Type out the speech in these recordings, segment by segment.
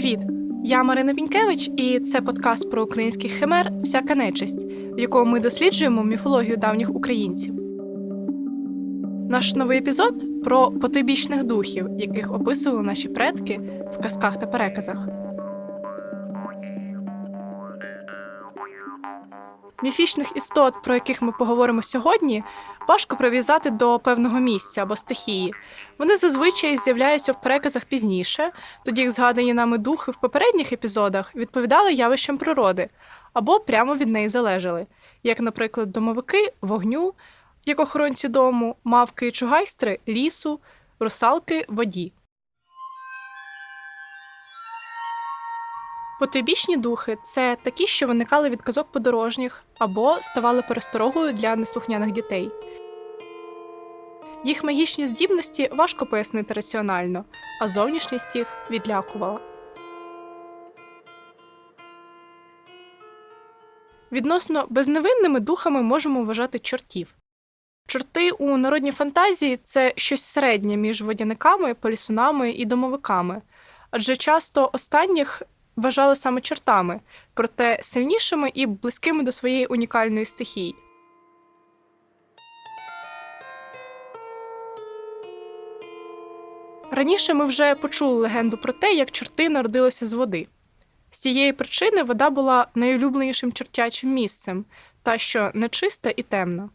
Привіт! Я Марина Пінькевич, і це подкаст про українських химер Всяка нечисть, в якому ми досліджуємо міфологію давніх українців. Наш новий епізод про потойбічних духів, яких описували наші предки в казках та переказах. Міфічних істот, про яких ми поговоримо сьогодні, важко прив'язати до певного місця або стихії. Вони зазвичай з'являються в переказах пізніше, тоді як згадані нами духи в попередніх епізодах відповідали явищам природи або прямо від неї залежали, як, наприклад, домовики вогню, як охоронці дому, мавки і чугайстри лісу, русалки воді. Потойбічні духи це такі, що виникали від казок подорожніх або ставали пересторогою для неслухняних дітей. Їх магічні здібності важко пояснити раціонально, а зовнішність їх відлякувала. Відносно безневинними духами можемо вважати чортів. Чорти у народній фантазії це щось середнє між водяниками, полісунами і домовиками, адже часто останніх вважали саме чортами, проте сильнішими і близькими до своєї унікальної стихії. Раніше ми вже почули легенду про те, як чорти народилися з води. З цієї причини вода була найулюбленішим чортячим місцем, та що нечиста і темна.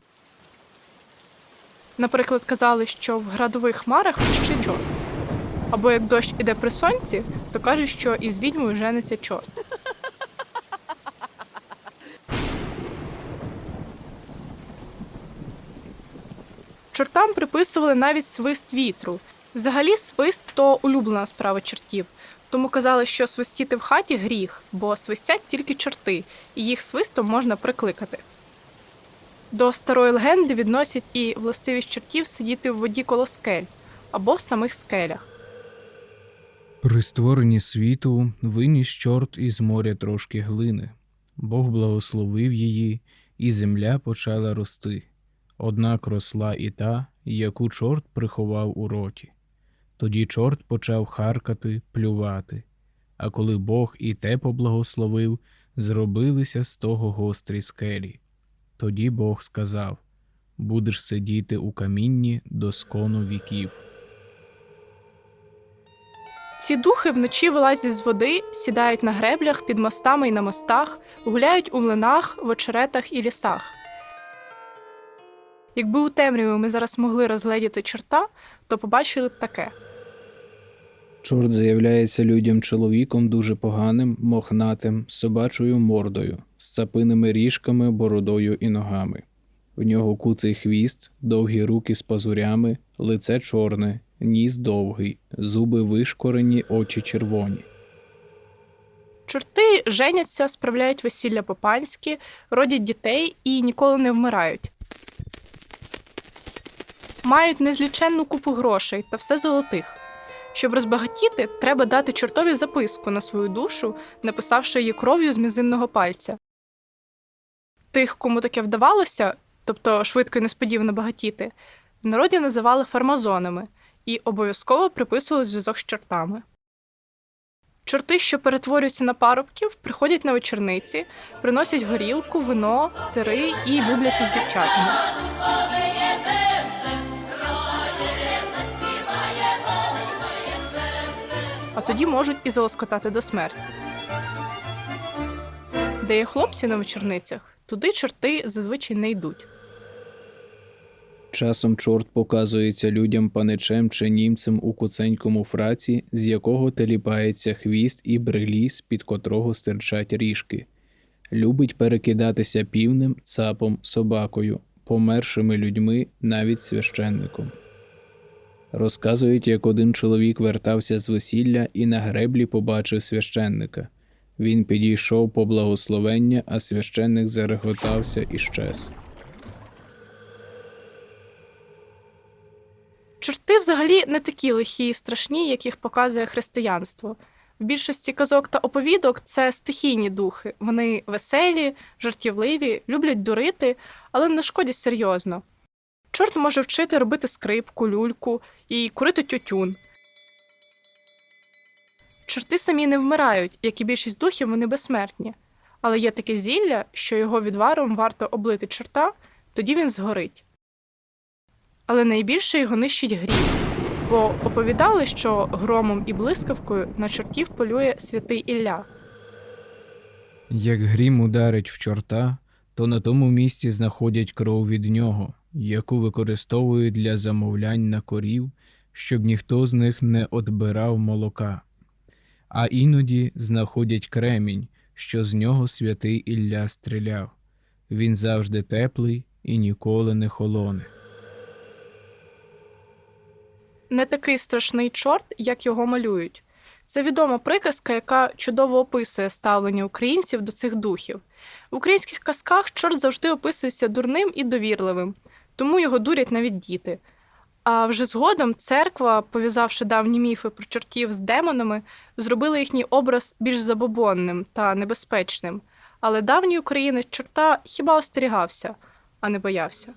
Наприклад, казали, що в градових хмарах пищить чорт. Або як дощ іде при сонці, то кажуть, що із відьмою жениться чорт. Чортам приписували навіть свист вітру. Взагалі, свист то улюблена справа чортів. Тому казали, що свистіти в хаті гріх, бо свистять тільки чорти, і їх свистом можна прикликати. До старої легенди відносять і властивість чортів сидіти в воді коло скель або в самих скелях. При створенні світу виніс чорт із моря трошки глини. Бог благословив її, і земля почала рости. Однак росла і та, яку чорт приховав у роті. Тоді чорт почав харкати, плювати. А коли Бог і те поблагословив, зробилися з того гострі скелі. Тоді Бог сказав: Будеш сидіти у камінні до скону віків. Ці духи вночі вилазять з води, сідають на греблях під мостами і на мостах, гуляють у млинах, в очеретах і лісах. Якби у темряві ми зараз могли розгледіти чорта, то побачили б таке. Чорт з'являється людям чоловіком дуже поганим, мохнатим, собачою мордою, з цапиними ріжками, бородою і ногами. В нього куций хвіст, довгі руки з пазурями, лице чорне, ніс довгий, зуби вишкорені, очі червоні. Чорти женяться, справляють весілля по-панськи, родять дітей і ніколи не вмирають. Мають незліченну купу грошей та все золотих. Щоб розбагатіти, треба дати чортові записку на свою душу, написавши її кров'ю з мізинного пальця. Тих, кому таке вдавалося, тобто швидко і несподівано багатіти, в народі називали фармазонами і обов'язково приписували зв'язок з чортами. Чорти, що перетворюються на парубків, приходять на вечорниці, приносять горілку, вино, сири і любляться з дівчатами. А тоді можуть і залоскотати до смерті. Де є хлопці на вечорницях, туди чорти зазвичай не йдуть. Часом чорт показується людям паничем чи німцем у куценькому фраці, з якого теліпається хвіст і брелі, з-під котрого стирчать ріжки. Любить перекидатися півнем, цапом, собакою, помершими людьми, навіть священником. Розказують, як один чоловік вертався з весілля і на греблі побачив священника. Він підійшов по благословення, а священник зареготався і щез. Чорти взагалі не такі лихі і страшні, як їх показує християнство. В більшості казок та оповідок це стихійні духи. Вони веселі, жартівливі, люблять дурити, але не шкодять серйозно. Чорт може вчити робити скрипку, люльку і курити тютюн. Чорти самі не вмирають, як і більшість духів, вони безсмертні. Але є таке зілля, що його відваром варто облити чорта, тоді він згорить. Але найбільше його нищить грім, бо оповідали, що громом і блискавкою на чортів полює святий Ілля. Як грім ударить в чорта, то на тому місці знаходять кров від нього, яку використовують для замовлянь на корів, щоб ніхто з них не отбирав молока. А іноді знаходять кремінь, що з нього святий Ілля стріляв. Він завжди теплий і ніколи не холоне. Не такий страшний чорт, як його малюють. Це відома приказка, яка чудово описує ставлення українців до цих духів. В українських казках чорт завжди описується дурним і довірливим, тому його дурять навіть діти. А вже згодом церква, пов'язавши давні міфи про чортів з демонами, зробила їхній образ більш забобонним та небезпечним. Але давній українець чорта хіба остерігався, а не боявся.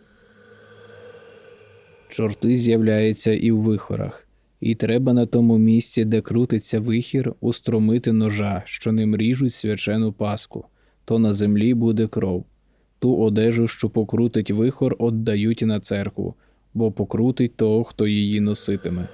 Чорти з'являються і в вихорах, і треба на тому місці, де крутиться вихір, устромити ножа, що ним ріжуть свячену паску, то на землі буде кров. Ту одежу, що покрутить вихор, отдають на церкву, бо покрутить того, хто її носитиме.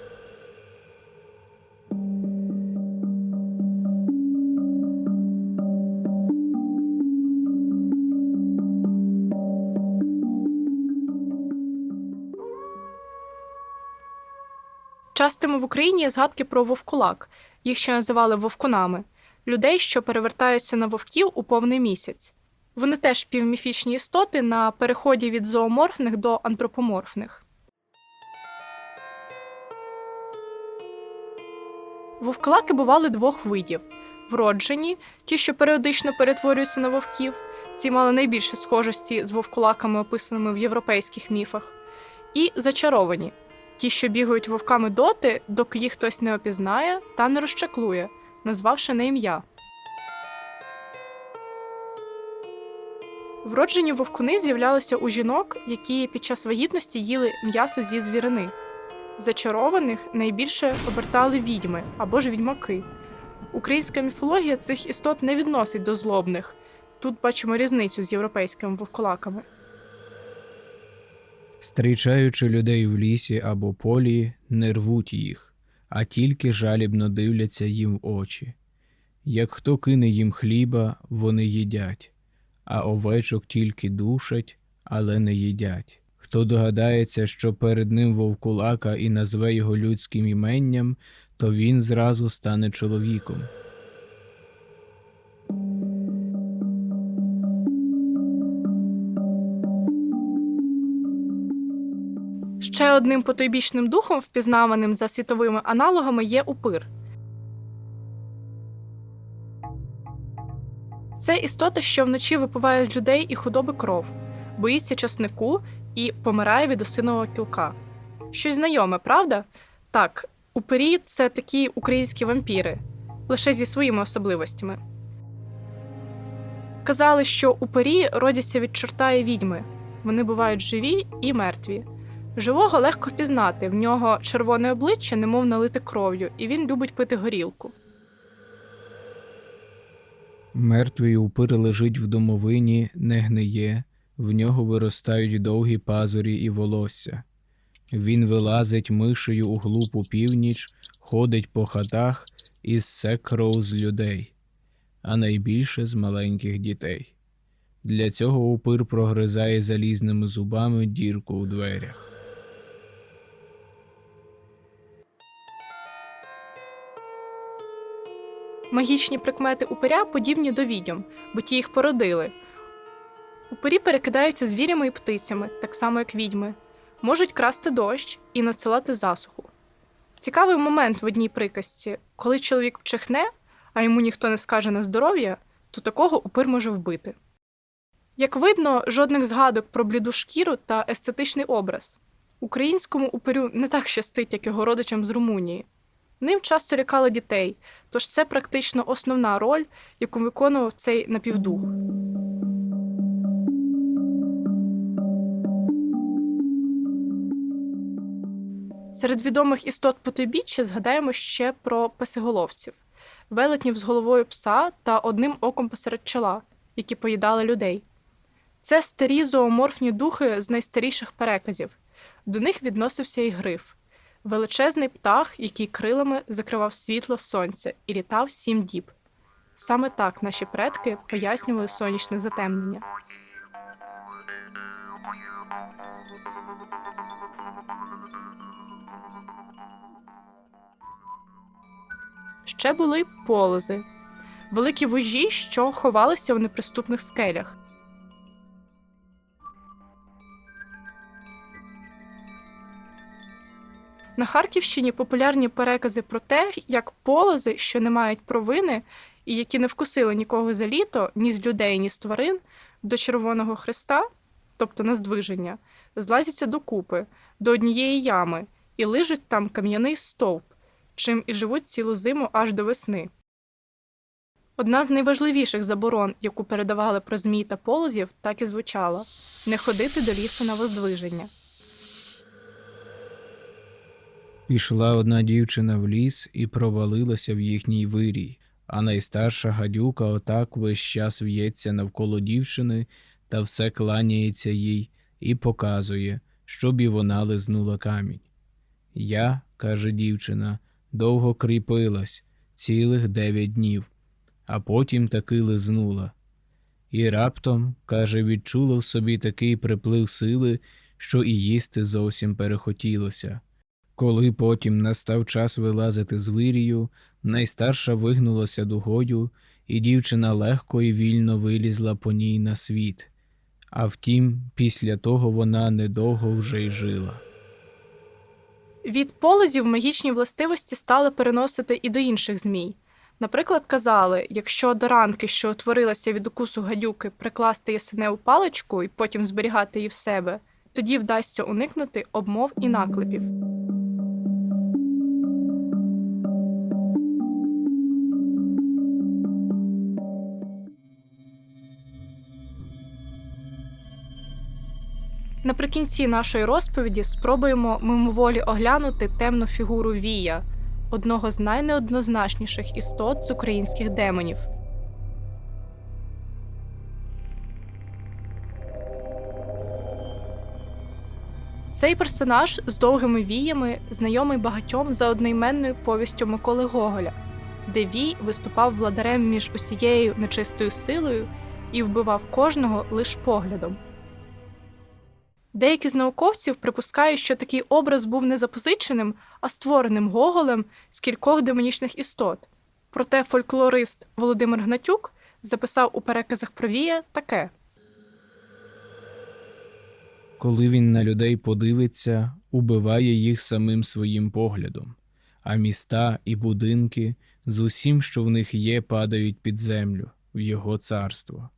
Частими в Україні є згадки про вовкулак, їх ще називали вовкунами, людей, що перевертаються на вовків у повний місяць. Вони теж півміфічні істоти на переході від зооморфних до антропоморфних. Вовкулаки бували двох видів: вроджені, ті, що періодично перетворюються на вовків, ці мали найбільше схожості з вовкулаками, описаними в європейських міфах, і зачаровані, ті, що бігають вовками доти, доки їх хтось не опізнає та не розчаклує, назвавши на ім'я. Вроджені вовкуни з'являлися у жінок, які під час вагітності їли м'ясо зі звірини. Зачарованих найбільше обертали відьми або ж відьмаки. Українська міфологія цих істот не відносить до злобних. Тут бачимо різницю з європейськими вовкулаками. Стрічаючи людей в лісі або полі, не рвуть їх, а тільки жалібно дивляться їм в очі. Як хто кине їм хліба, вони їдять, а овечок тільки душать, але не їдять. Хто догадається, що перед ним вовкулака і назве його людським іменням, то він зразу стане чоловіком. Ще одним потойбічним духом, впізнаваним за світовими аналогами, є упир. Це істота, що вночі випиває з людей і худоби кров, боїться часнику і помирає від осинового кілка. Щось знайоме, правда? Так, упирі це такі українські вампіри, лише зі своїми особливостями. Казали, що упирі родяться від чорта і відьми. Вони бувають живі і мертві. Живого легко впізнати, в нього червоне обличчя, немов налите кров'ю, і він любить пити горілку. Мертвий упир лежить в домовині, не гниє, в нього виростають довгі пазурі і волосся. Він вилазить мишею у глупу північ, ходить по хатах і ссе кров з людей, а найбільше з маленьких дітей. Для цього упир прогризає залізними зубами дірку у дверях. Магічні прикмети упиря подібні до відьом, бо ті їх породили. Упирі перекидаються звірями і птицями, так само як відьми, можуть красти дощ і надсилати засуху. Цікавий момент в одній приказці, коли чоловік чихне, а йому ніхто не скаже на здоров'я, то такого упир може вбити. Як видно, жодних згадок про бліду шкіру та естетичний образ. Українському упирю не так щастить, як його родичам з Румунії. Ним часто лякали дітей, тож це практично основна роль, яку виконував цей напівдух. Серед відомих істот потойбіччя згадаємо ще про песиголовців. велетнів з головою пса та одним оком посеред чола, які поїдали людей. Це старі зооморфні духи з найстаріших переказів. До них відносився і гриф величезний птах, який крилами закривав світло сонця і літав сім діб. Саме так наші предки пояснювали сонячне затемнення. Ще були полози, великі вужі, що ховалися у неприступних скелях. На Харківщині популярні перекази про те, як полози, що не мають провини і які не вкусили нікого за літо, ні з людей, ні з тварин, до Червоного Христа, тобто на здвиження, злазяться докупи, до однієї ями і лижуть там кам'яний стовп, чим і живуть цілу зиму аж до весни. Одна з найважливіших заборон, яку передавали про змій та полозів, так і звучала не ходити до лісу на воздвиження. Пішла одна дівчина в ліс і провалилася в їхній вирій, а найстарша гадюка отак весь час в'ється навколо дівчини та все кланяється їй і показує, щоб і вона лизнула камінь. Я, каже дівчина, довго кріпилась, цілих дев'ять днів, а потім таки лизнула. І раптом, каже, відчула в собі такий приплив сили, що і їсти зовсім перехотілося. Коли потім настав час вилазити з вирію, найстарша вигнулася дугою, і дівчина легко і вільно вилізла по ній на світ. А втім, після того вона недовго вже й жила. Від полозів магічні властивості стали переносити і до інших змій. Наприклад, казали, якщо до ранки, що утворилася від укусу гадюки, прикласти ясеневу паличку і потім зберігати її в себе, тоді вдасться уникнути обмов і наклепів. Наприкінці нашої розповіді спробуємо мимоволі оглянути темну фігуру Вія, одного з найнеоднозначніших істот з українських демонів. Цей персонаж з довгими віями знайомий багатьом за одноіменною повістю Миколи Гоголя, де Вій виступав владарем між усією нечистою силою і вбивав кожного лиш поглядом. Деякі з науковців припускають, що такий образ був не запозиченим, а створеним Гоголем з кількох демонічних істот. Проте фольклорист Володимир Гнатюк записав у переказах про Вія таке: Коли він на людей подивиться, убиває їх самим своїм поглядом, а міста і будинки з усім, що в них є, падають під землю, в його царство.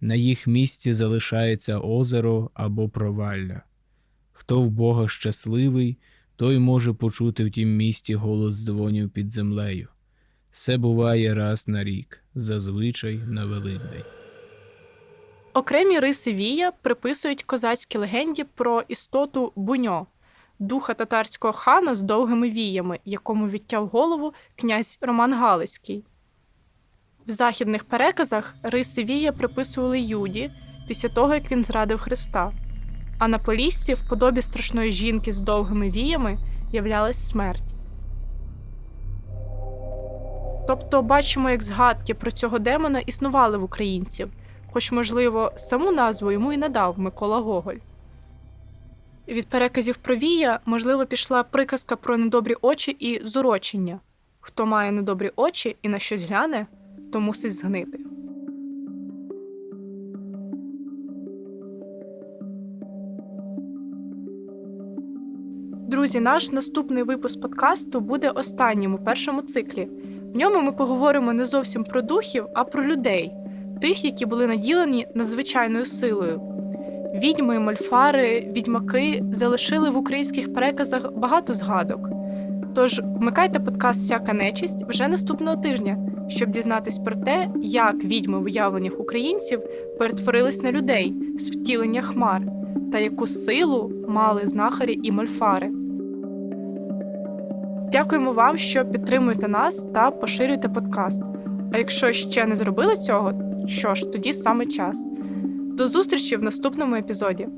На їх місці залишається озеро або провалля. Хто в Бога щасливий, той може почути в тім місті голос дзвонів під землею. Це буває раз на рік, зазвичай на Великдень. Окремі риси Вія приписують козацькій легенді про істоту Буньо, духа татарського хана з довгими віями, якому відтяв голову князь Роман Галицький. В західних переказах риси Вія приписували Юді після того, як він зрадив Христа. А на Поліссі в подобі страшної жінки з довгими віями являлась смерть. Тобто бачимо, як згадки про цього демона існували в українців, хоч, можливо, саму назву йому і надав Микола Гоголь. Від переказів про Вія, можливо, пішла приказка про недобрі очі і зурочення. Хто має недобрі очі і на щось гляне, то мусить згнити. Друзі, наш наступний випуск подкасту буде останнім у першому циклі. В ньому ми поговоримо не зовсім про духів, а про людей, тих, які були наділені надзвичайною силою. Відьми, мольфари, відьмаки залишили в українських переказах багато згадок. Тож вмикайте подкаст Всяка нечисть вже наступного тижня, щоб дізнатись про те, як відьми в уявленнях українців перетворились на людей з втілення хмар та яку силу мали знахарі і мольфари. Дякуємо вам, що підтримуєте нас та поширюєте подкаст. А якщо ще не зробили цього, що ж, тоді саме час. До зустрічі в наступному епізоді.